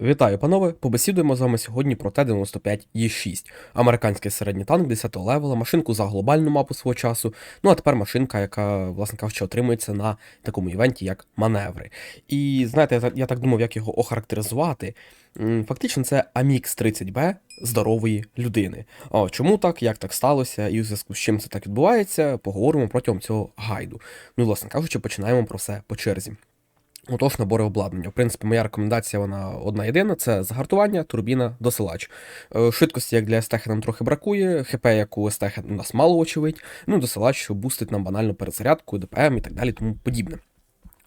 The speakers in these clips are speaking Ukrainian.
Вітаю, панове! Побесідуємо з вами сьогодні про Т-95Е6, американський середній танк 10 го левела, машинку за глобальну мапу свого часу. Ну а тепер машинка, яка, власне кажучи, отримується на такому івенті, як маневри. І знаєте, я, так- думав, як його охарактеризувати. Фактично, це Амікс 30Б здорової людини. О, чому так, як так сталося, і у зв'язку з чим це так відбувається, поговоримо протягом цього гайду. Ну власне кажучи, починаємо про все по черзі. Отож, набори обладнання. В принципі, моя рекомендація вона одна єдина: це загартування, турбіна, досилач. Е, Швидкості, як для естехи, нам трохи бракує. ХП, як у естехи, у нас мало очевидь. Ну, досилач, бустить нам банально перезарядку, ДПМ і так далі, тому подібне.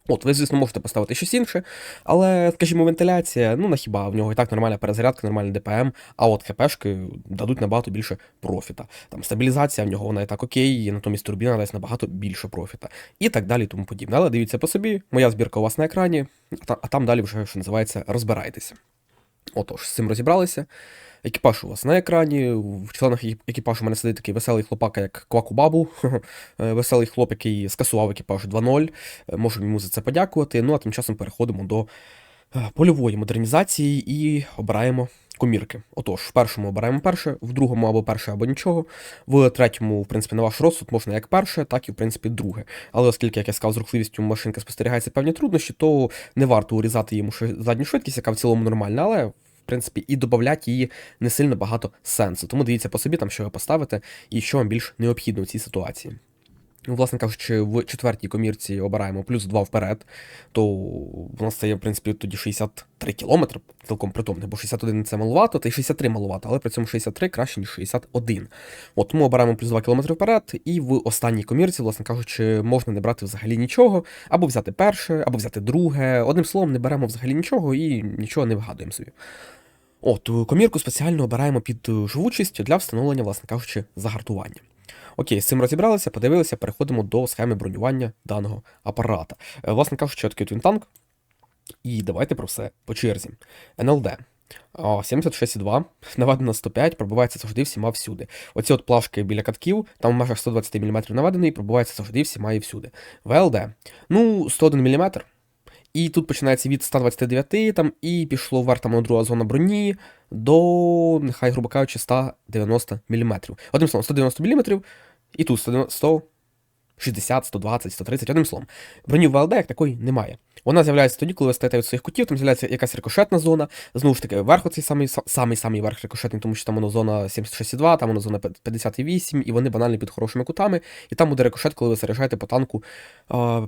От, ви, звісно, можете поставити щось інше, але, скажімо, вентиляція, ну на хіба в нього і так нормальна перезарядка, нормальний ДПМ, а от ХПшки дадуть набагато більше профіта. Там стабілізація в нього вона і так окей, і натомість турбіна дасть набагато більше профіта. І так далі, і тому подібне. Але дивіться по собі, моя збірка у вас на екрані, а там далі вже, що називається, розбирайтеся. Отож, з цим розібралися. Екіпаж у вас на екрані. В членах екіпажу у мене сидить такий веселий хлопака, як Квакубабу. Е, Веселий хлоп, який скасував екіпаж 2.0. Е, Можу йому за це подякувати. Ну а тим часом переходимо до е, польової модернізації і обираємо комірки. Отож, в першому обираємо перше, в другому або перше, або нічого. В третьому, в принципі, на ваш розсуд можна як перше, так і в принципі друге. Але оскільки, як я сказав, з рухливістю машинки спостерігаються певні труднощі, то не варто урізати йому задню швидкість, яка в цілому нормальна, але. Принципі, і додати її не сильно багато сенсу. Тому дивіться по собі, там що ви поставите, і що вам більш необхідно в цій ситуації. Ну, власне кажучи, в четвертій комірці обираємо плюс 2 вперед, то в нас це є, в принципі, тоді 63 кілометри, цілком притомне, бо 61 це малувато, та й 63 малувато, але при цьому 63 краще, ніж 61. От тому обираємо плюс 2 кілометри вперед, і в останній комірці, власне кажучи, можна не брати взагалі нічого, або взяти перше, або взяти друге. Одним словом, не беремо взагалі нічого і нічого не вигадуємо собі. От, е, комірку спеціально обираємо під е, живучість для встановлення, власне кажучи, загартування. Окей, з цим розібралися, подивилися, переходимо до схеми бронювання даного апарата. Е, Власне кажучи, що таке твінтанк. І давайте про все по черзі. НЛД. 76,2, наведено 105, пробивається завжди всіма всюди. Оці от плашки біля катків, там в межах 120 мм наведений, пробивається завжди всіма і всюди. ВЛД. Ну, 101 мм. І тут починається від 129, там, і пішло вверх там друга зона броні до, нехай, грубо кажучи, 190 мм. Одним словом, 190 мм, і тут 190, 160, 120, 130, одним словом. Броні в ВЛД як такої немає. Вона з'являється тоді, коли ви стаєте від своїх кутів, там з'являється якась рикошетна зона. Знову ж таки, верх оцей самий самий самий верх рикошетний, тому що там воно зона 76,2, там воно зона 58, і вони банально під хорошими кутами. І там буде рикошет, коли ви заряджаєте по танку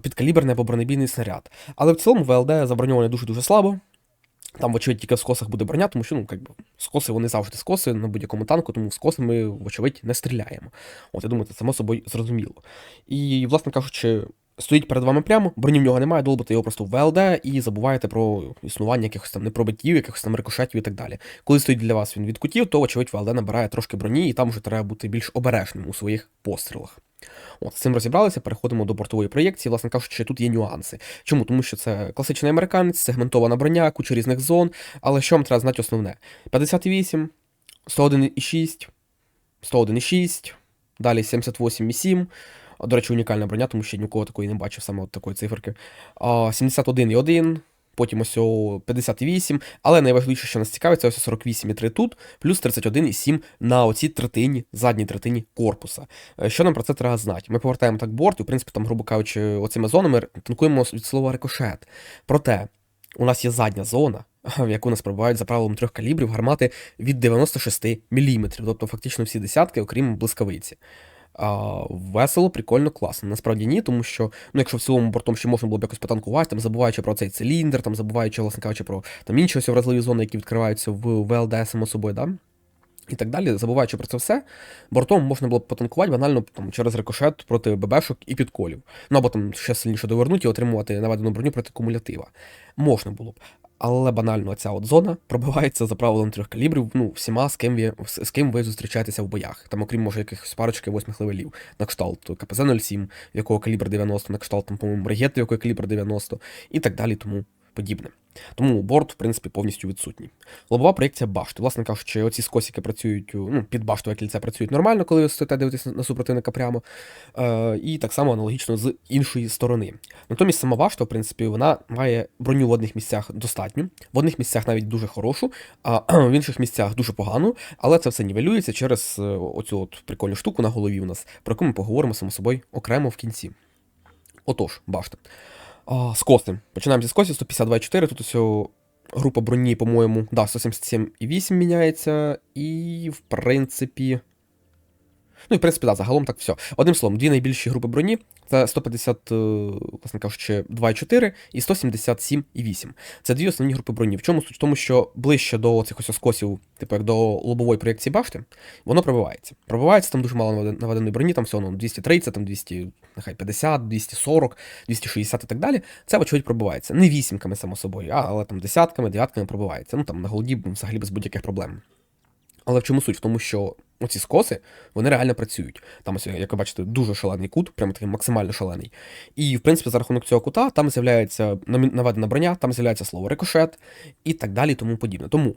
підкаліберний або бронебійний снаряд. Але в цілому ВЛД заброньоване дуже-дуже слабо. Там, вочевидь, тільки в скосах буде броня, тому що, ну, як би, скоси вони завжди скоси на будь-якому танку, тому в скоси ми, вочевидь, не стріляємо. От, я думаю, це само собою зрозуміло. І, власне кажучи, стоїть перед вами прямо, броні в нього немає, долбите його просто в ВЛД і забуваєте про існування якихось там непробиттів, якихось там рикошетів і так далі. Коли стоїть для вас він від кутів, то, очевидь, ВЛД набирає трошки броні, і там вже треба бути більш обережним у своїх пострілах. От, з цим розібралися, переходимо до бортової проєкції. Власне кажучи, тут є нюанси. Чому? Тому що це класичний американець, сегментована броня, куча різних зон. Але що вам треба знати основне? 58, 101,6, 101,6, далі 78,7. До речі, унікальна броня, тому що я нікого такої не бачив, саме от такої циферки. 71,1, потім ось 58, але найважливіше, що нас цікавить, це ось 48,3 тут, плюс 31,7 на оцій третині, задній третині корпуса. Е, Що нам про це треба знати? Ми повертаємо так борт, і в принципі, там, грубо кажучи, оцими зонами танкуємо від слова рикошет. Проте, у нас є задня зона, в яку нас пробивають за правилом трьох калібрів гармати від 96 мм, тобто фактично всі десятки, окрім блискавиці. Весело, прикольно, класно. Насправді ні, тому що, ну, якщо в цілому бортом ще можна було б якось потанкувати, там забуваючи про цей циліндр, там забуваючи, власне кажучи, про там інші ось вразливі зони, які відкриваються в ВЛД, само собою, да? І так далі, забуваючи про це все, бортом можна було б потанкувати банально там, через рикошет проти ББшок і підколів. Ну або там ще сильніше довернути і отримувати наведену броню проти кумулятива. Можна було б. Але банально ця от зона пробивається за правилом трьох калібрів, ну, всіма, з ким ви, з ким ви зустрічаєтеся в боях. Там, окрім, може, якихось парочки восьмих левелів, на кшталт КПЗ-07, якого калібр 90, на кшталт, там, по-моєму, Бригетти, якого калібр 90, і так далі, тому подібне. Тому борт, в принципі, повністю відсутній. Лобова проєкція башти. Власне кажучи, оці скосики працюють, ну, під баштове кільце працюють нормально, коли ви стоїте дивитесь на супротивника прямо. Е, І так само аналогічно з іншої сторони. Натомість сама башта, в принципі, вона має броню в одних місцях достатню, в одних місцях навіть дуже хорошу, а в інших місцях дуже погану, але це все нівелюється через е, оцю от прикольну штуку на голові у нас, про яку ми поговоримо само собою окремо в кінці. Отож, башта. А, Скоси. Починаємо зі скосів 152,4. Тут ось група броні, по-моєму, да, 177,8 міняється. І, в принципі. Ну, і в принципі, да, загалом так все. Одним словом, дві найбільші групи броні це 150, е, власне кажучи, 2,4 і 177,8. Це дві основні групи броні. В чому суть? В тому, що ближче до цих ось оскосів, типу як до лобової проєкції башти, воно пробивається. Пробивається там дуже мало наведеної броні, там всього ну, 230, там 200, нехай 50, 240, 260 і так далі. Це, вочевидь, пробивається. Не вісімками, само собою, а, але там десятками, дев'ятками пробивається. Ну там на голоді взагалі без будь-яких проблем. Але в чому суть? В тому, що оці скоси, вони реально працюють. Там, ось, як ви бачите, дуже шалений кут, прямо такий максимально шалений. І, в принципі, за рахунок цього кута там з'являється наведена броня, там з'являється слово рикошет і так далі, і тому подібне. Тому,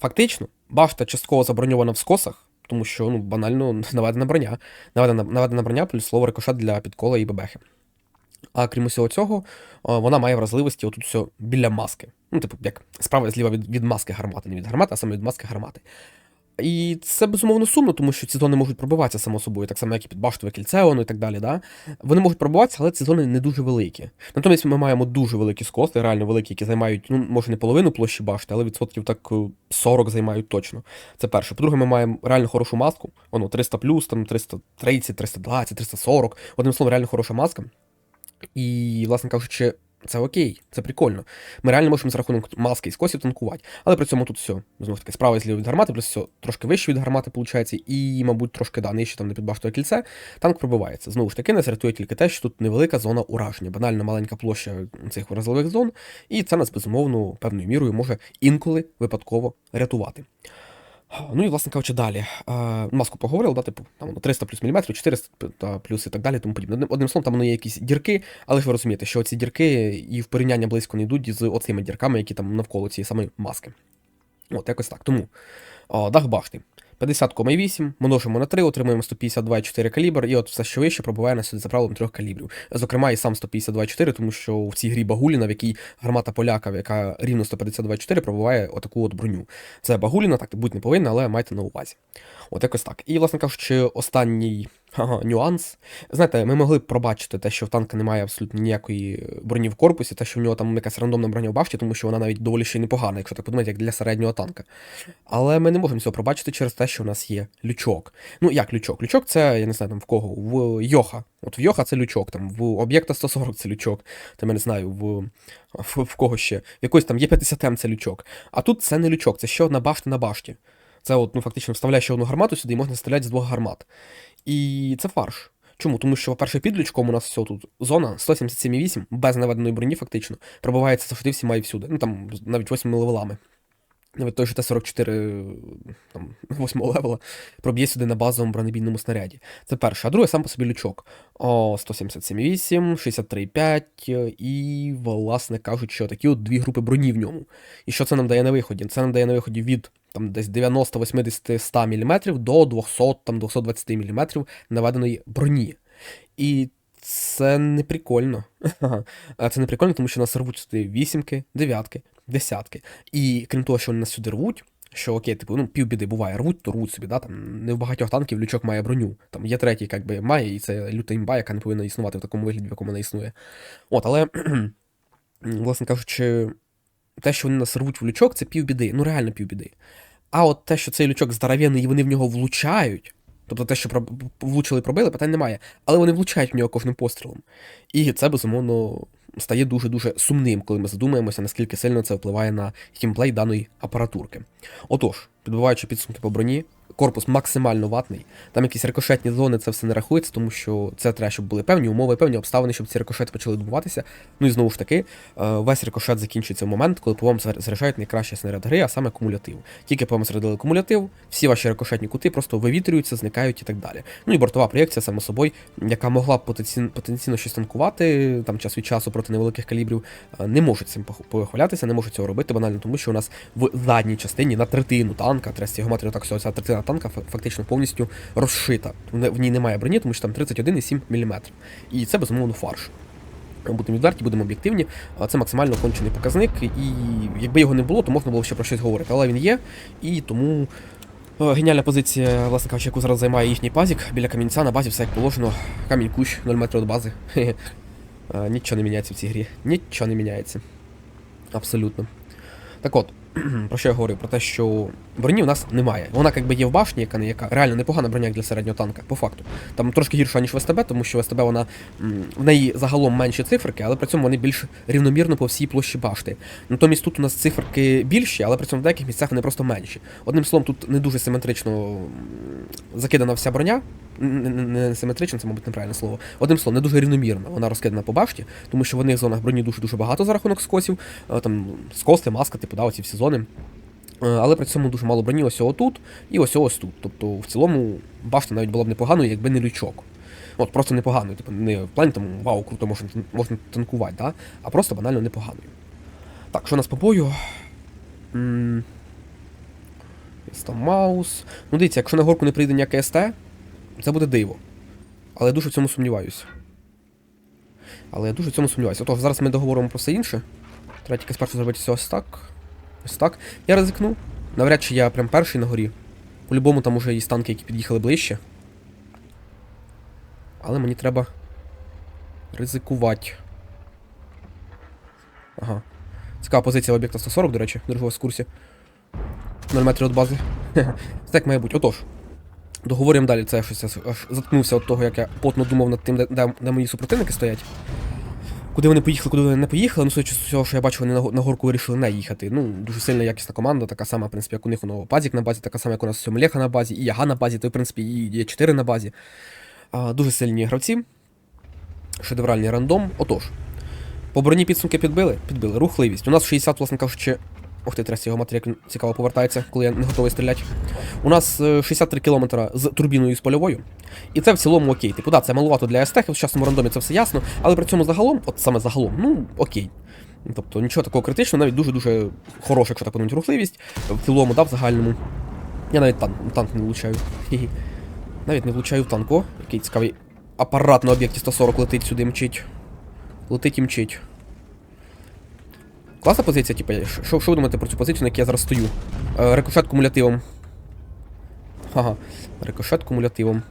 фактично, башта частково заброньована в скосах, тому що ну, банально наведена броня. Наведена наведена броня плюс слово рикошет для підкола і бебехи. А крім усього цього, вона має вразливості отут все біля маски. Ну, типу, як справа зліва від від маски гармати, не від гармати, а саме від маски гармати. І це безумовно сумно, тому що ці зони можуть пробиватися само собою, так само, як і під баштове кільце, і так далі. Да? Вони можуть пробиватися, але ці зони не дуже великі. Натомість ми маємо дуже великі скоси, реально великі, які займають, ну, може, не половину площі башти, але відсотків так 40 займають точно. Це перше. По-друге, ми маємо реально хорошу маску. Воно 300 плюс, там 330, 320, 340. Одним словом, реально хороша маска. І, власне кажучи, це окей, це прикольно. Ми реально можемо за рахунок маски і скосів танкувати. Але при цьому тут все. Знову таки, справа зліва від гармати, плюс все трошки вище від гармати, виходить, і, мабуть, трошки да, нижче там, де підбаштове кільце, танк пробивається. Знову ж таки, нас рятує тільки те, що тут невелика зона ураження, банально маленька площа цих вразливих зон, і це нас безумовно певною мірою може інколи випадково рятувати. Ну і, власне кажучи, далі. Маску поговорили, да, типу, там 300 плюс міліметрів, 400 плюс і так далі, тому подібне. Одним словом, там воно є якісь дірки, але ж ви розумієте, що ці дірки і в порівняння близько не йдуть з оцими дірками, які там навколо цієї самої маски. От, якось так. Тому дах башти. 50,8 множимо на 3, отримуємо 152,4 калібр, і от все, що вище, пробуває нас за правилом трьох калібрів. Зокрема, і сам 152,4, тому що в цій грі Багуліна, в якій гармата поляка, яка рівно 152,4, пробуває отаку от броню. Це Багуліна, так бути не повинна, але майте на увазі. От якось так. І, власне кажучи, останній нюанс. Знаєте, ми могли б пробачити те, що в танка немає абсолютно ніякої броні в корпусі, те, що в нього там якась рандомна броня в башті, тому що вона навіть доволі ще й непогана, якщо так подумати, як для середнього танка. Але ми не можемо цього пробачити через те, що в нас є лючок. Ну, як лючок? Лючок це, я не знаю, там в кого, в Йоха. От в Йоха це лючок, там в об'єкта 140 це лючок, там я не знаю, в в, в кого ще. В якось там є 50 м це лючок. А тут це не лючок, це ще одна башта на башті. Це от, ну, фактично вставляє ще одну гармату сюди і можна стріляти з двох гармат. І це фарш. Чому? Тому що, по-перше, під лючком у нас все тут зона 177,8, без наведеної броні, фактично, пробивається завжди всіма і всюди. Ну там навіть 8 левелами. Навіть той, що Т-44 там, 8 левела проб'є сюди на базовому бронебійному снаряді. Це перше. А друге сам по собі лючок. О, 177,8, 63,5 і, власне кажучи, такі от дві групи броні в ньому. І що це нам дає на виході? Це нам дає на виході від там десь 90, 80, 100 мм до 200, там 220 мм наведеної броні. І це не прикольно. Це не прикольно, тому що нас рвуть сюди вісімки, дев'ятки, десятки. І крім того, що вони нас сюди рвуть, що окей, типу, ну, півбіди буває, рвуть, то рвуть собі, да, там не в багатьох танків лючок має броню. Там є третій, як би, має, і це люта імба, яка не повинна існувати в такому вигляді, в якому вона існує. От, але, власне кажучи, те, що вони нас рвуть в лючок, це півбіди, ну реально півбіди. А от те, що цей лючок здоровенний і вони в нього влучають, тобто те, що влучили і пробили, питань немає. Але вони влучають в нього кожним пострілом. І це, безумовно, стає дуже-дуже сумним, коли ми задумаємося, наскільки сильно це впливає на гімплей даної апаратурки. Отож, підбиваючи підсумки по броні, корпус максимально ватний. Там якісь рикошетні зони, це все не рахується, тому що це треба, щоб були певні умови, певні обставини, щоб ці рикошети почали відбуватися. Ну і знову ж таки, е, весь рикошет закінчується в момент, коли по вам зар- заряджають найкращий снаряд гри, а саме кумулятив. Тільки по вам зарядили кумулятив, всі ваші рикошетні кути просто вивітрюються, зникають і так далі. Ну і бортова проєкція, само собою, яка могла б потенційно, щось танкувати там час від часу проти невеликих калібрів, е, не може цим пох- похвалятися, не може цього робити банально, тому що у нас в задній частині на третину танка, треба цієї так ця третина танка фактично повністю розшита. В ній немає броні, тому що там 31,7 мм. І це безумовно фарш. Будемо відверті, будемо об'єктивні. Це максимально кончений показник, і якби його не було, то можна було ще про щось говорити. Але він є, і тому е, геніальна позиція, власне кажучи, яку зараз займає їхній пазік біля камінця на базі, все як положено. Камінь кущ, 0 метрів від бази. Е, Нічого не міняється в цій грі. Нічого не міняється. Абсолютно. Так от, про що я говорив? Про те, що броні в нас немає. Вона якби є в башні, яка не яка. Реально непогана броня для середнього танка, по факту. Там трошки гірша, ніж в СТБ, тому що в СТБ вона в неї загалом менші циферки, але при цьому вони більш рівномірно по всій площі башти. Натомість тут у нас циферки більші, але при цьому в деяких місцях вони просто менші. Одним словом, тут не дуже симетрично закидана вся броня. Не симетрично, це, мабуть, неправильне слово. Одним словом, не дуже рівномірно. Вона розкидана по башті, тому що в одних зонах броні дуже-дуже багато за рахунок скосів. Е, Там скоси, маска, типу, да, оці всі зони. Е, Але при цьому дуже мало броні ось тут і ось ось тут. Тобто в цілому башта навіть була б непоганою, якби не лючок. От просто непоганою, типу, не в плані там вау, круто можна, можна танкувати, да? а просто банально непоганою. Так, що у нас по бою? Там маус. Ну дивіться, якщо на горку не прийде ніяке СТ, це буде диво. Але я дуже в цьому сумніваюся. Але я дуже в цьому сумніваюся. Отож, зараз ми договоримо про все інше. Треба спершу зробити все ось так. Ось так. Я ризикну. Навряд чи я прям перший на горі. По-любому там уже є танки, які під'їхали ближче. Але мені треба ризикувати. Ага. Цікава позиція об'єкта 140, до речі, держу вас в курсі. 0 метрів від бази. Це як має бути. Отож. Договорюємо далі. Це я щось аж заткнувся від того, як я потно думав над тим, де, де мої супротивники стоять. Куди вони поїхали, куди вони не поїхали. Ну, судячи з цього, що я бачу, вони на, горку вирішили не їхати. Ну, дуже сильна якісна команда, така сама, в принципі, як у них воно Пазік на базі, така сама, як у нас Сьомлеха на базі, і Яга на базі, то, в принципі, і є 4 на базі. А, дуже сильні гравці. Шедевральний рандом. Отож. По броні підсумки підбили? Підбили. Рухливість. У нас 60, власне кажучи. Ох ти, тряс його матеріал, як цікаво повертається, коли я не готовий стріляти. У нас е, 63 км з турбіною і з польовою. І це в цілому окей. Типу, да, це малувато для СТ, в сучасному рандомі це все ясно, але при цьому загалом, от саме загалом, ну окей. Тобто нічого такого критичного, навіть дуже-дуже хороша, якщо так подумати, рухливість. В цілому, да, в загальному. Я навіть танк, танк не влучаю. Хі-хі. Навіть не влучаю в танк. О, який цікавий апарат на об'єкті 140 летить сюди мчить. Летить і мчить. Класна позиція, типу, що, ви думаєте про цю позицію, на якій я зараз стою? Е, рикошет кумулятивом. Ага. Рикошет кумулятивом.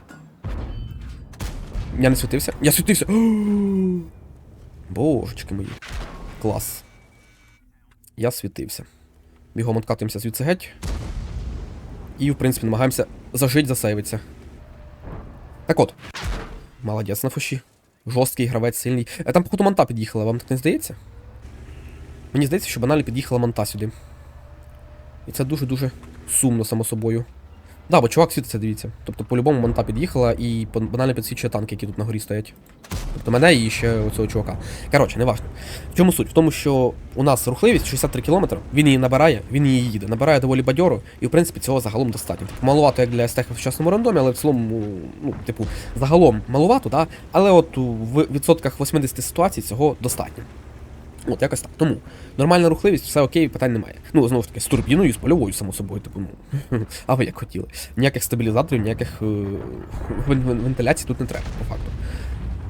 Я не світився? Я світився! Божечки мої. Клас. Я світився. Бігом откатуємося звідси геть. І, в принципі, намагаємося зажить, засейвитися. Так от. Молодець на фуші. Жорсткий гравець сильний. Е, Там, походу, манта під'їхала, вам так не здається? Мені здається, що банально під'їхала манта сюди. І це дуже-дуже сумно, само собою. Да, бо чувак світиться, дивіться. Тобто, по-любому манта під'їхала і банально підсвічує танки, які тут на горі стоять. Тобто мене і ще оцього чувака. Коротше, неважно. В чому суть? В тому, що у нас рухливість 63 км, він її набирає, він її їде. Набирає доволі бадьоро, і в принципі цього загалом достатньо. Типу, малувато як для стеха в сучасному рандомі, але в цілому, ну, типу, загалом малувато, да? але от у- відсотках 80 ситуацій цього достатньо. От, якось так. Тому нормальна рухливість, все окей, питань немає. Ну, знову ж таки, з турбіною, з польовою, само собою, типу, ну. а ви як хотіли. Ніяких стабілізаторів, ніяких е, вен- вен- вентиляцій тут не треба, по факту.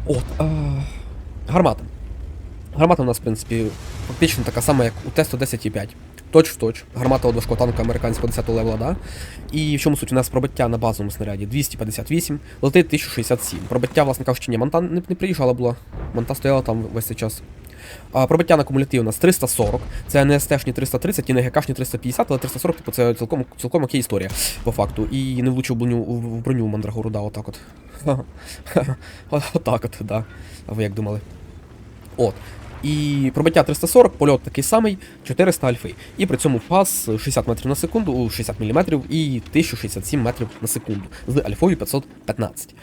От. Е, гармата. Гармата у нас, в принципі, фактично така сама, як у Т-110,5. Точ в точ. Гармата од важкого танка американського 10-го левела, да? І в чому суть у нас пробиття на базовому снаряді 258, летить 1067. Пробиття, власне кажучи, ні, Монта не, не приїжджала була. Монта стояла там весь цей час. Пробиття на кумулятив у нас 340. Це не СТшні 330 і не ГКшні 350, але 340, типу, це цілком, цілком окей історія, по факту. І не влучив броню, в броню Мандрагору, да, отак от. Отак от, да. А ви як думали? От. І пробиття 340, польот такий самий, 400 альфи. І при цьому пас 60 метрів на секунду, 60 мм і 1067 метрів на секунду з альфою 515.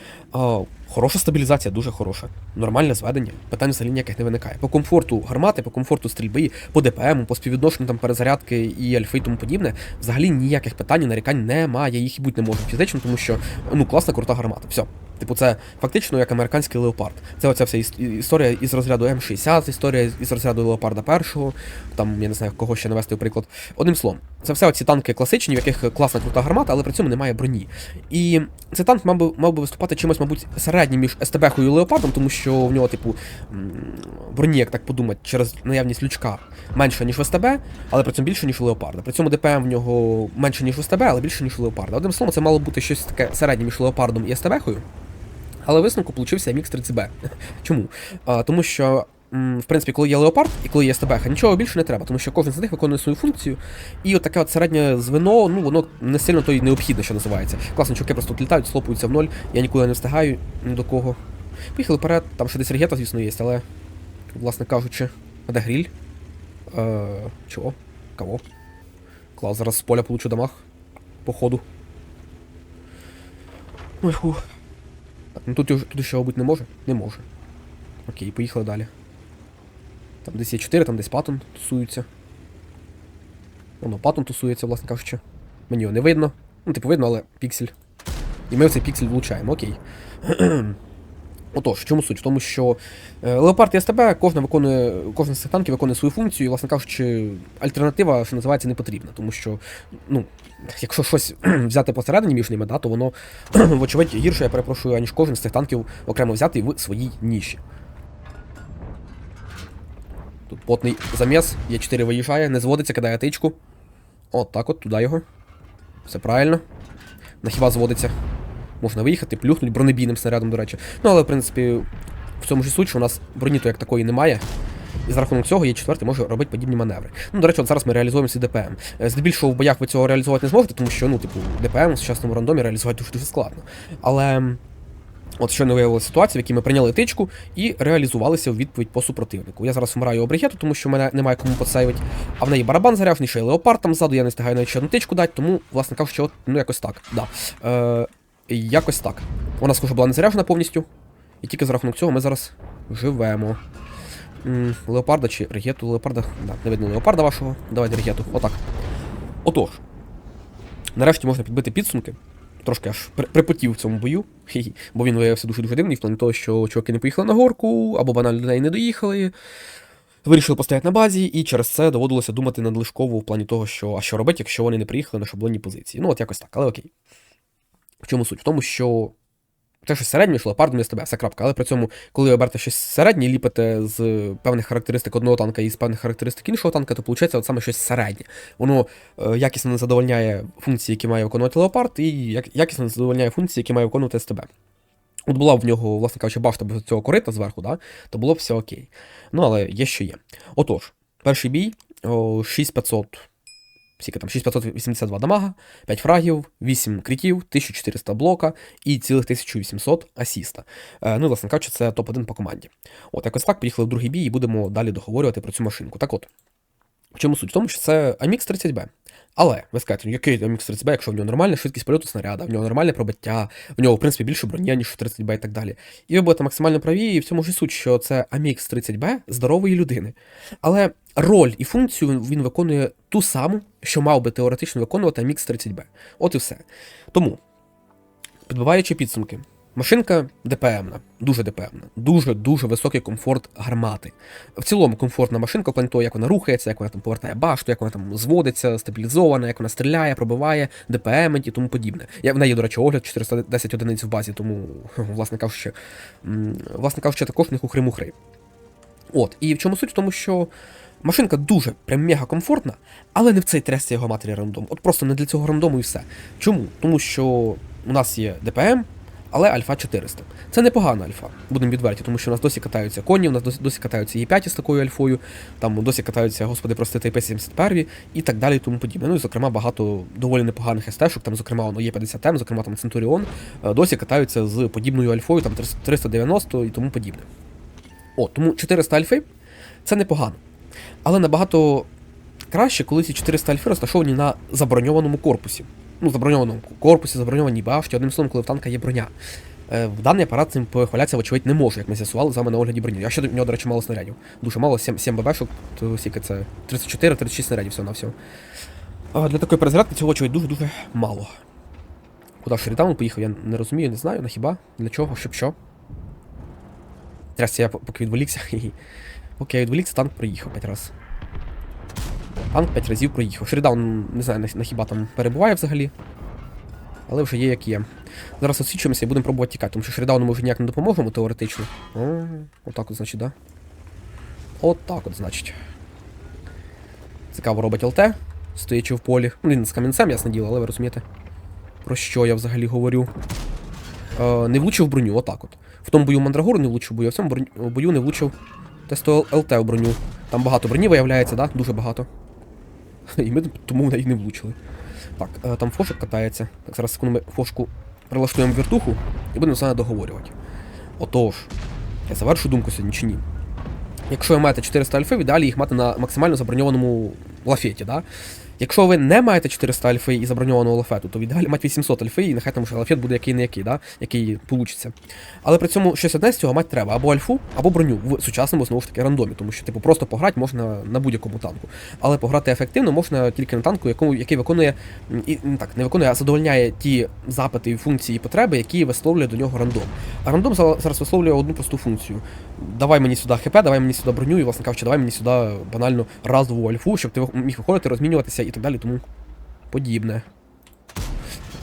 Хороша стабілізація, дуже хороша. Нормальне зведення, питань взагалі ніяких не виникає. По комфорту гармати, по комфорту стрільби, по ДПМ, по співвідношенню там перезарядки і альфи і тому подібне, взагалі ніяких питань, нарікань немає, їх і бути не може фізично, тому що ну класна, крута гармата. Все. Типу, це фактично як американський леопард. Це оця вся історія із розряду М60, історія із розряду леопарда першого, там я не знаю кого ще навести у приклад. Одним словом, це все оці танки класичні, в яких класна крута гармата, але при цьому немає броні. І цей танк мав би, мав би виступати чимось, мабуть, середнім між СТБ-хою і леопардом, тому що в нього, типу, броні, як так подумати, через наявність лючка менше, ніж в СТБ, але при цьому більше, ніж у леопарда. При цьому ДПМ в нього менше, ніж у СТБ, але більше, ніж у леопарда. Одним словом, це мало бути щось таке середнє між леопардом і СТБ-хою. Але висновку получився MX 30B. Чому? А, тому що, в принципі, коли є леопард і коли є СТБ, нічого більше не треба, тому що кожен з них виконує свою функцію. І от таке от середнє звено, ну воно не сильно то й необхідне, що називається. Класно, чуваки просто тут літають, слопуються в ноль, я нікуди не встигаю ні до кого. Поїхали вперед, там ще десь регета, звісно, є, але, власне кажучи, а де гріль? Е, чого? Кого? Клас, зараз з поля получу дамаг. Походу. Ой, фух. Так, ну тут, тут ще бути не може? Не може. Окей, поїхали далі. Там десь є 4, там десь патон тусується. Воно патон тусується, власне кажучи. Мені його не видно. Ну, типу, видно, але піксель. І ми в цей піксель влучаємо, окей. Отож, в чому суть? В тому, що е, Леопард і СТБ кожна виконує, кожен з цих танків виконує свою функцію, і, власне кажучи, альтернатива, що називається, не потрібна. Тому що, ну, якщо щось взяти посередині між ними, да, то воно, вочевидь, гірше, я перепрошую, аніж кожен з цих танків окремо взятий в своїй ніші. Тут потний заміс, Є4 виїжджає, не зводиться, кидає тичку. От так от, туди його. Все правильно. На хіба зводиться. Можна виїхати, плюхнуть бронебійним снарядом, до речі. Ну, але, в принципі, в цьому ж суть, у нас броні то як такої немає. І за рахунок цього є четвертий може робити подібні маневри. Ну, до речі, от зараз ми реалізуємо ці ДПМ. Е, Здебільшого в боях ви цього реалізувати не зможете, тому що, ну, типу, ДПМ в сучасному рандомі реалізувати дуже дуже складно. Але. От щойно виявилася ситуація, в якій ми прийняли тичку і реалізувалися в відповідь по супротивнику. Я зараз вмираю обрігету, тому що в мене немає кому подсейвить, а в неї барабан заряжений, ще й леопард там ззаду, я не встигаю навіть одну тичку дати, тому, власне кажучи, от, ну якось так. Да. Е, якось так. Вона схоже була не заряжена повністю. І тільки за рахунок цього ми зараз живемо. М, леопарда чи регету леопарда. Да, не видно леопарда вашого. Давайте регету. Отак. Отож. Нарешті можна підбити підсумки. Трошки аж припотів в цьому бою, бо він виявився дуже-дуже дивний, в плані того, що чуваки не поїхали на горку, або банально до неї не доїхали. Вирішили постояти на базі, і через це доводилося думати надлишково в плані того, що а що робити, якщо вони не приїхали на шаблонні позиції. Ну, от якось так, але окей. В чому суть? В тому, що це щось середнє, що леопардом є з тебе, все крапка. Але при цьому, коли ви берете щось середнє, ліпите з певних характеристик одного танка і з певних характеристик іншого танка, то виходить от саме щось середнє. Воно е, якісно не задовольняє функції, які має виконувати леопард, і як, якісно не задовольняє функції, які має виконувати СТБ. От була в нього, власне кажучи, башта без цього корита зверху, да? то було б все окей. Ну, але є що є. Отож, перший бій, о, 6500. Скільки там 6582 дамага, 5 фрагів, 8 крітів, 1400 блока і цілих 1800 асіста. Е, ну, власне кажучи, це топ-1 по команді. От якось так, поїхали в другий бій і будемо далі договорювати про цю машинку. Так от, в чому суть? В тому, що це AMX 30B. Але ви скажете, ну, який AMX 30B, якщо в нього нормальна швидкість польоту снаряда, в нього нормальне пробиття, в нього, в принципі, більше броня, ніж в 30B і так далі. І ви будете максимально праві, і в цьому ж суть, що це AMX 30B здорової людини. Але роль і функцію він- виконує ту саму, що мав би теоретично виконувати AMX 30B. От і все. Тому, підбиваючи підсумки, машинка ДПМна, дуже ДПМна, дуже-дуже високий комфорт гармати. В цілому комфортна машинка, в плані того, як вона рухається, як вона там повертає башту, як вона там зводиться, стабілізована, як вона стріляє, пробиває, ДПМить і тому подібне. Я в неї, до речі, огляд 410 одиниць в базі, тому, власне кажучи, власне кажучи, також в них ухри-мухри. От, і в чому суть? В тому, що машинка дуже прям мега комфортна, але не в цей трес його матері рандом. От просто не для цього рандому і все. Чому? Тому що у нас є ДПМ, але альфа 400. Це непогана альфа, будемо відверті, тому що у нас досі катаються коні, у нас досі, досі катаються Є5 з такою альфою, там досі катаються, господи, прости, ТП-71 і так далі, і тому подібне. Ну і зокрема багато доволі непоганих естешок, там, зокрема, воно є 50 м зокрема там Центуріон, е, досі катаються з подібною альфою, там 390 і тому подібне. О, тому 400 альфи Це непогано. Але набагато краще, коли ці 400 альфи розташовані на заброньованому корпусі. Ну, заброньованому корпусі, заброньованій башті, одним словом, коли в танка є броня. Е, даний апарат цим похвалятися, вочевидь, не може, як ми з'ясували з вами на огляді броні. Я ще до нього, до речі, мало снарядів. Дуже мало, 7, 7 ББшок, то скільки це 34-36 снарядів всього на всього. Для такої перезарядки цього очевидь дуже-дуже мало. Куди ж Рітаун поїхав, я не розумію, не знаю, на хіба? Для чого, щоб що? Зараз я по- поки відволікся. Поки відволікся, танк проїхав 5 разів. Танк 5 разів проїхав. Шрідаун, не знаю, на, хіба там перебуває взагалі. Але вже є як є. Зараз освічуємося і будемо пробувати тікати, тому що Шрідауну ми вже ніяк не допоможемо теоретично. О, отак от, значить, да? Отак от, значить. Цікаво робить ЛТ, стоячи в полі. Ну, він з камінцем, ясне діло, але ви розумієте, про що я взагалі говорю. Е, не влучив броню, отак от. В тому бою Мандрагору не влучив бою, а в цьому бою не влучив тесто ЛТ в броню. Там багато броні виявляється, да? Дуже багато. І ми тому в неї не влучили. Так, е, там фошик катається. Так, зараз секунду ми фошку прилаштуємо в вертуху і будемо з вами договорювати. Отож, я завершу думку сьогодні чи ні. Якщо ви маєте 400 альфи, далі їх мати на максимально заброньованому лафеті, да? Якщо ви не маєте 400 альфи і заброньованого лафету, то в ідеалі мати 800 альфи, і нехай там лафет буде який не який, да? який получиться. Але при цьому щось одне з цього мати треба або альфу, або броню в сучасному знову ж таки рандомі, тому що типу просто пограти можна на будь-якому танку. Але пограти ефективно можна тільки на танку, якому, який виконує і так, не виконує, а задовольняє ті запити, функції і потреби, які висловлює до нього рандом. А рандом зараз висловлює одну просту функцію. Давай мені сюди ХП, давай мені сюди броню, і, власне кажучи, давай мені сюди банально разову альфу, щоб ти міг виходити, розмінюватися і так далі, тому подібне.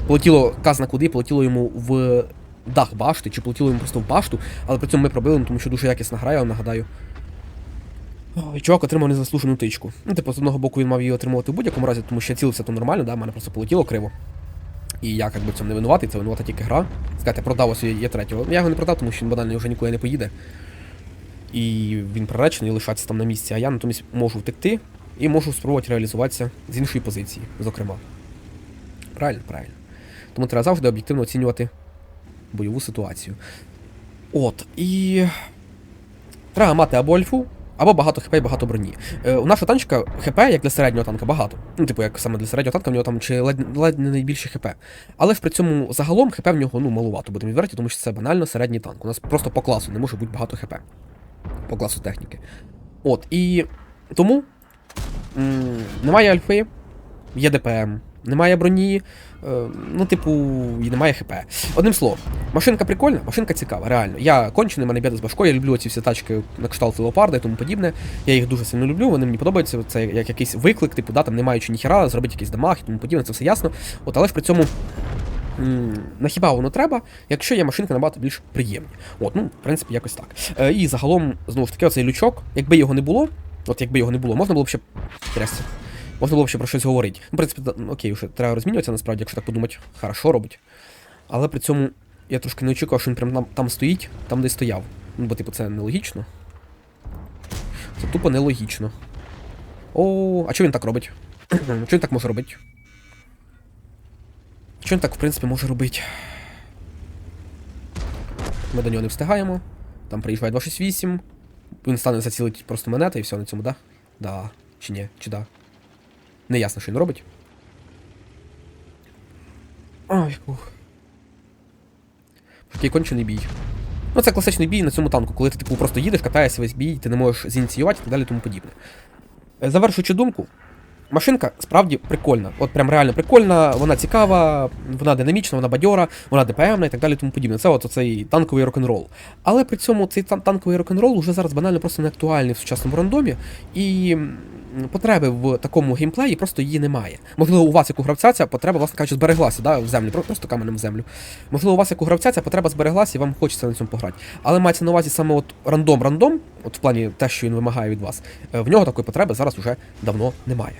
Полетіло казна куди, полетіло йому в дах башти, чи полетіло йому просто в башту, але при цьому ми пробили, ну, тому що дуже якісна гра, я вам нагадаю. Ой, Чувак отримав незаслужену тичку. Ну, типу, з одного боку він мав її отримувати в будь-якому разі, тому що я цілився то нормально, да, мене просто полетіло криво. І я як би цьому не винуватий, це винувата тільки гра. Сказати, продав ось є третього. Я його не продав, тому що він банально вже нікуди не поїде. І він приречений лишатися там на місці, а я натомість можу втекти і можу спробувати реалізуватися з іншої позиції, зокрема. Правильно, правильно. Тому треба завжди об'єктивно оцінювати бойову ситуацію. От, і. Треба мати або альфу, або багато хп і багато броні. Е, у нашого танчика хп, як для середнього танка, багато. Ну, типу, як саме для середнього танка, в нього там чи ледь, ледь не найбільше хп. Але ж при цьому загалом хп в нього ну, малувато, будемо відверті, тому що це банально середній танк. У нас просто по класу не може бути багато хп. По класу техніки. От, і тому немає альфи, є ДПМ, немає броні, е, ну, типу, і немає ХП. Одним словом, машинка прикольна, машинка цікава, реально. Я кончений, мене біда з башкою, я люблю ці всі тачки на кшталт леопарда і тому подібне. Я їх дуже сильно люблю, вони мені подобаються. Це як якийсь виклик, типу, да, там не маючи ніхера, зробити якийсь дамаг і тому подібне, це все ясно. От, але ж при цьому. На хіба воно треба, якщо є машинка набагато більш приємні. От, ну, в принципі, якось так. Е, і загалом, знову ж таки, оцей лючок, якби його не було, от якби його не було, можна було б ще. Трясся. Можна було б ще про щось говорити. Ну, в принципі, ну, окей, вже треба розмінюватися, насправді, якщо так подумати, хорошо робить. Але при цьому я трошки не очікував, що він прям там, там стоїть, там де стояв. Ну, бо, типу, це нелогічно. Це тупо нелогічно. О, а чого він так робить? Чого він так може робити? Чого він так, в принципі, може робити? Ми до нього не встигаємо. Там приїжджає 268. Він стане зацілить просто мене, та і все на цьому, да? Да. Чи ні? Чи да? Не ясно, що він робить. Ой, ух. Такий кончений бій. Ну, це класичний бій на цьому танку, коли ти типу просто їдеш, катаєшся весь бій, ти не можеш зініціювати і так далі тому подібне. Е, Завершуючи думку, машинка справді прикольна. От прям реально прикольна, вона цікава, вона динамічна, вона бадьора, вона ДПМна і так далі тому подібне. Це от цей танковий рок-н-рол. Але при цьому цей тан- танковий рок-н-рол уже зараз банально просто не актуальний в сучасному рандомі, і потреби в такому геймплеї просто її немає. Можливо, у вас як у гравця ця потреба, власне кажучи, збереглася да, в землю, просто каменем в землю. Можливо, у вас як у гравця ця потреба збереглася і вам хочеться на цьому пограти. Але мається на увазі саме от рандом-рандом, от в плані те, що він вимагає від вас, е, в нього такої потреби зараз уже давно немає.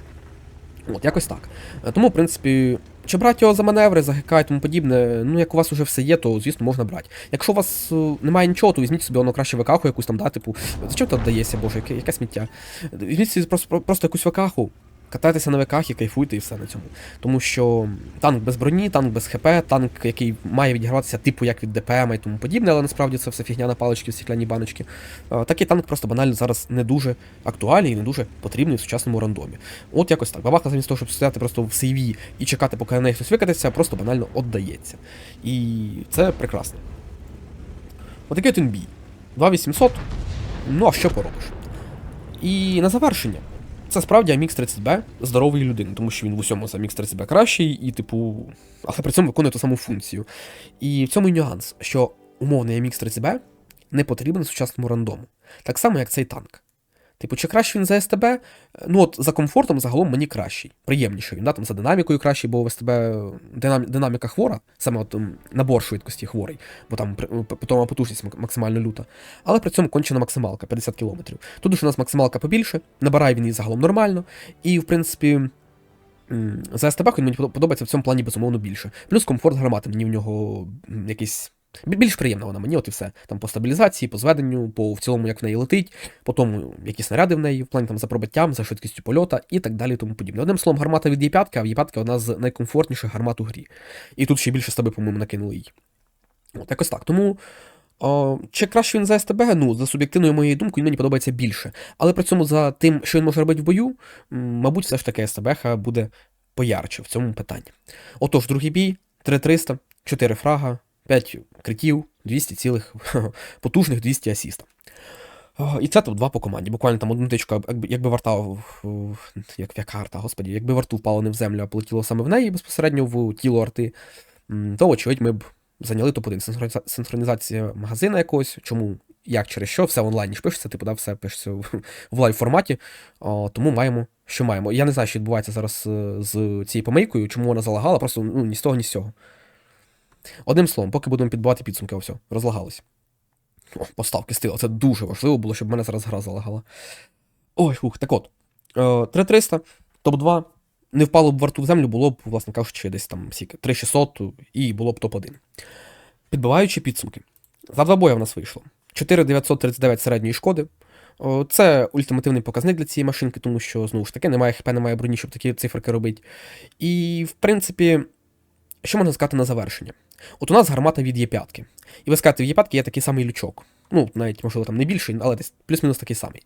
От, якось так. Е, Тому, в принципі, чи брати його за маневри, за ГК і тому подібне, ну як у вас вже все є, то звісно можна брати. Якщо у вас е, немає нічого, то візьміть собі воно краще ВКху якусь там, да, типу, зачем тут дається, боже, яке, яке сміття. Візьміть собі просто, просто якусь ВКху, катайтеся на ВКах і кайфуйте і все на цьому. Тому що танк без броні, танк без ХП, танк, який має відіграватися типу як від ДПМ і тому подібне, але насправді це все фігня на палички, стекляні баночки. Такий танк просто банально зараз не дуже актуальний і не дуже потрібний в сучасному рандомі. От якось так. Бабаха замість того, щоб стояти просто в сейві і чекати, поки на неї хтось викатиться, просто банально віддається. І це прекрасно. Отакий от бій. 2800. Ну, а що поробиш? І на завершення. Це справді Амікс 30B здорової людини, тому що він в усьому за Амікс 30B кращий, і, типу, але при цьому виконує ту саму функцію. І в цьому і нюанс, що умовний amx 30B не потрібен сучасному рандому. Так само, як цей танк. Типу, чи краще він за СТБ? Ну, от за комфортом загалом мені кращий, приємніший. Він да, там за динамікою кращий, бо в СТБ динам... динаміка хвора, саме от набор швидкості хворий, бо там потім потужність максимально люта. Але при цьому кончена максималка 50 км. Тут ж у нас максималка побільше, набирає він її загалом нормально, і в принципі. За СТБ він мені подобається в цьому плані безумовно більше. Плюс комфорт гармати, мені в нього якийсь. Бі- Більш приємна вона мені, от і все. Там по стабілізації, по зведенню, по в цілому, як в неї летить, по тому, які снаряди в неї, в плані там за пробиттям, за швидкістю польота і так далі, тому подібне. Одним словом, гармата від Є5, а в Є5 одна з найкомфортніших гармат у грі. І тут ще більше стаби, по-моєму, накинули їй. От якось так. Тому. О, чи краще він за СТБ? Ну, за суб'єктивною моєю думкою, він мені подобається більше. Але при цьому за тим, що він може робити в бою, мабуть, все ж таки СТБ буде поярче в цьому питанні. Отож, другий бій, 3300, 4 фрага, 5 критів, 200 цілих, потужних 200 асіста. І це топ-2 по команді. Буквально там одну тичку, якби, варта, як яка арта, господі, якби варту впало не в землю, а полетіло саме в неї безпосередньо в тіло арти, то, очевидь, ми б зайняли топ-1. Синхронізація магазина якогось, чому, як, через що, все онлайн ж пишеться, типу, да, все пишеться в, в лайв форматі, О, тому маємо, що маємо. Я не знаю, що відбувається зараз е, з цією помийкою, чому вона залагала, просто ну, ні з того, ні з цього. Одним словом, поки будемо підбивати підсумки, все, розлагалось. О, поставки стила. Це дуже важливо було, щоб в мене зараз гра залагала. Ой, фух, так от. Е, 3300, топ-2. Не впало б варту в землю, було б, власне кажучи, десь там скільки, 3600 і було б топ-1. Підбиваючи підсумки. За два бої в нас вийшло. 4939 середньої шкоди. Це ультимативний показник для цієї машинки, тому що, знову ж таки, немає хп, немає броні, щоб такі циферки робити. І, в принципі, що можна сказати на завершення? От у нас гармата від Є5. І ви скажете, в Є5 є такий самий лючок. Ну, навіть, можливо, там не більший, але десь плюс-мінус такий самий.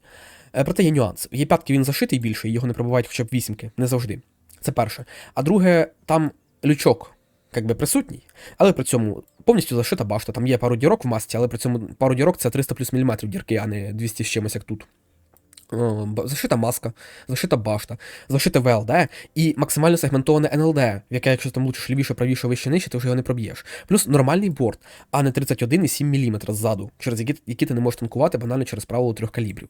Е, Проте є нюанс. В Є5 він зашитий більше, його не пробувають хоча б вісімки, не завжди. Це перше. А друге, там лючок як би присутній, але при цьому повністю зашита башта. Там є пару дірок в масці, але при цьому пару дірок це 300 плюс міліметрів дірки, а не 200 з чимось, як тут. Б- Зашита маска, зашита башта, зашита ВЛД і максимально сегментоване НЛД, яке, якщо там лучиш лівіше, правіше, вище, нижче, ти вже його не проб'єш. Плюс нормальний борт, а не 31,7 мм ззаду, через які, які ти не можеш танкувати банально через правило трьох калібрів.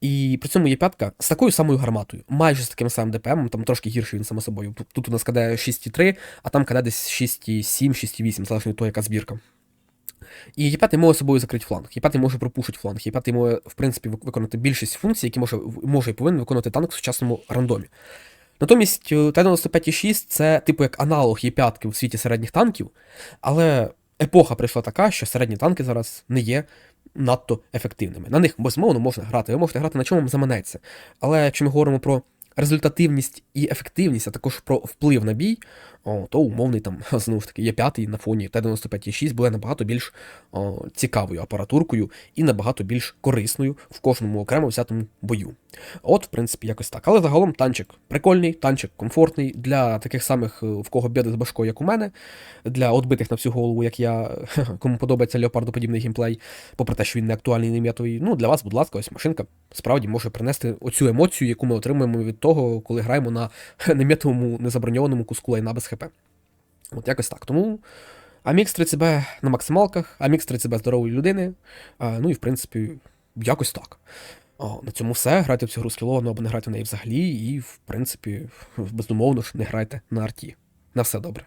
І при цьому є п'ятка з такою самою гарматою, майже з таким самим ДПМ, там трошки гірший він само собою. Тут- у нас КД 6,3, а там КД десь 6,7, 6,8, залежно від того, яка збірка. І Є5 може собою закрити фланг, Є5 може пропушити фланг, Є5 може, в принципі, виконати більшість функцій, які може, може і повинен виконувати танк в сучасному рандомі. Натомість е, Т-95,6 це типу як аналог Є5 в світі середніх танків, але епоха прийшла така, що середні танки зараз не є надто ефективними. На них безумовно можна грати, ви можете грати на чому вам заманеться. Але якщо ми говоримо про результативність і ефективність, а також про вплив на бій, о, то умовний там знову ж таки є п'ятий на фоні Т-95,6 буде набагато більш о, цікавою апаратуркою і набагато більш корисною в кожному окремо взятому бою. От, в принципі, якось так. Але загалом танчик прикольний, танчик комфортний для таких самих, е, в кого біди з башкою, як у мене, для отбитих на всю голову, як я, кому подобається леопардоподібний геймплей, попри те, що він не актуальний, не метовий. Ну, для вас, будь ласка, ось машинка справді може принести оцю емоцію, яку ми отримуємо від того, коли граємо на нем'ятому незаброньованому куску лайна без хп. От якось так. Тому Amix 30B на максималках, Amix 30B здорової людини. Ну і в принципі, якось так. На цьому все. Грайте в цю гру скіловано або не грайте в неї взагалі, і, в принципі, безумовно ж не грайте на арті. На все добре.